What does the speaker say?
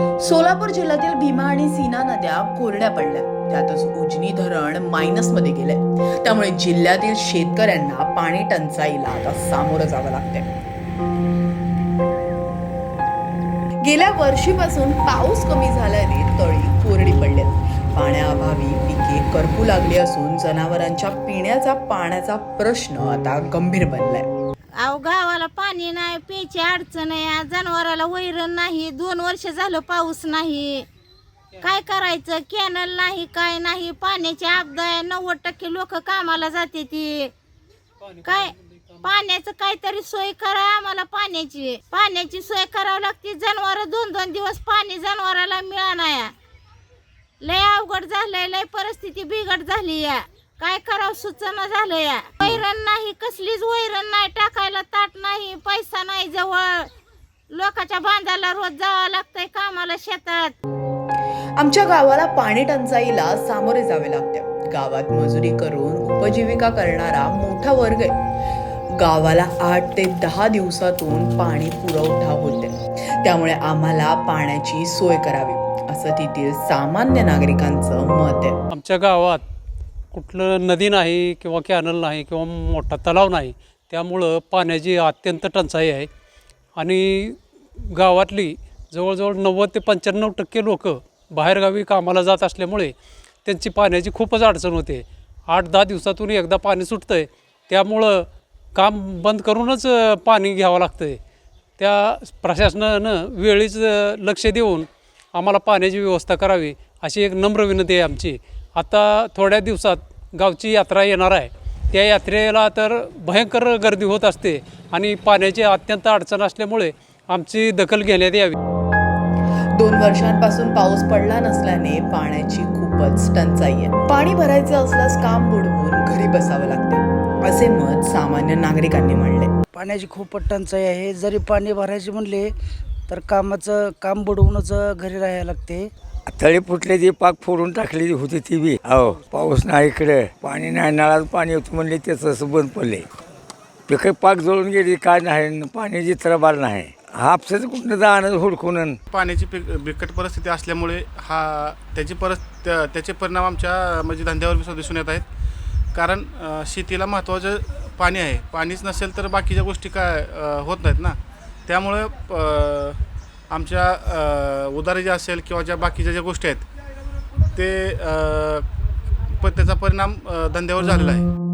सोलापूर जिल्ह्यातील भीमा आणि सीना नद्या कोरड्या पडल्या. त्यातच उजनी धरण मायनसमध्ये गेले. त्यामुळे जिल्ह्यातील शेतकऱ्यांना पाणी टंचाईला आता सामोरं जावं लागतंय. गेल्या वर्षीपासून पाऊस कमी झाल्याने तळी कोरडी पडलेत पाण्याअभावी पिके करपू लागली असून जनावरांच्या पिण्याचा पाण्याचा प्रश्न आता गंभीर बनलाय. अहो गावाला पाणी नाही प्यायची अडचण आहे. जनावराला वैरण नाही. दोन वर्ष झालं पाऊस नाही. काय करायचं? कॅनल नाही काय नाही. पाण्याची आपदा आहे. नव्वद टक्के लोक कामाला जाते ती. काय? पाण्याचं काहीतरी सोय करा आम्हाला पाण्याची. पाण्याची सोय करावी लागते. जनावर दोन दोन दिवस पाणी जनावराला मिळणार लय अवघड झालंय लय परिस्थिती बिघड झाली या. काय करावं? सुचना झालं या. वैरण नाही कसलीच वैरण नाही टाकायला ताट नाही पैसा नाही जवळ. लोकांच्या बांधाला रोज जावं लागतंय कामाला शेतात. आमच्या गावाला पाणी टंचाईला सामोरे जावे लागते. गावात मजुरी करून उपजीविका करणारा मोठा वर्ग आहे. गावाला आठ ते दहा दिवसातून पाणी पुरवठा होते. त्यामुळे आम्हाला पाण्याची सोय करावी असं तेथील सामान्य नागरिकांचं मत आहे. आमच्या गावात कुठलं नदी नाही किंवा कॅनल नाही किंवा मोठा तलाव नाही त्यामुळं पाण्याची अत्यंत टंचाई आहे. आणि गावातली जवळजवळ नव्वद ते पंच्याण्णव टक्के लोक बाहेरगावी कामाला जात असल्यामुळे त्यांची पाण्याची खूपच अडचण होते. आठ दहा दिवसातून एकदा पाणी सुटतं आहे त्यामुळं काम बंद करूनच पाणी घ्यावं लागतं आहे त्या प्रशासनानं वेळीच लक्ष देऊन आम्हाला पाण्याची व्यवस्था करावी अशी एक नम्र विनंती आहे आमची. आता थोड्या दिवसात गावची यात्रा येणार आहे. त्या यात्रेला तर भयंकर गर्दी होत असते आणि पाण्याची अत्यंत अडचण असल्यामुळे आमची दखल घेण्यात यावी. दोन वर्षांपासून पाऊस पडला नसल्याने पाण्याची खूपच टंचाई आहे. पाणी भरायचं असल्यास काम बुडवून घरी बसावं लागते असे मत सामान्य नागरिकांनी मांडले. पाण्याची खूप टंचाई आहे. जरी पाणी भरायचे म्हणले तर कामाचं काम बुडवूनच घरी राहायला लागते. तळी फुटले ती पाक फोडून टाकलेली होती ती बी. हो पाऊस नाही इकडे. पाणी नाही नळात पाणी होतं म्हणले ते तसं बंद पडले. पिकं पाक जळून गेली काय नाही पाण्याची तरबार नाही. हापसाच कुठनं जाणं हुडकून? पाण्याची पिक बिकट परिस्थिती असल्यामुळे हा त्याची परस त्या- त्याचे परिणाम आमच्या म्हणजे धंद्यावर सुद्धा दिसून येत आहेत. कारण शेतीला महत्त्वाचं पाणी आहे. पाणीच नसेल तर बाकीच्या गोष्टी काय होत नाहीत ना. त्यामुळे आमच्या उदारी ज्या असेल किंवा ज्या बाकीच्या ज्या गोष्टी आहेत ते प त्याचा परिणाम धंद्यावर झालेला आहे.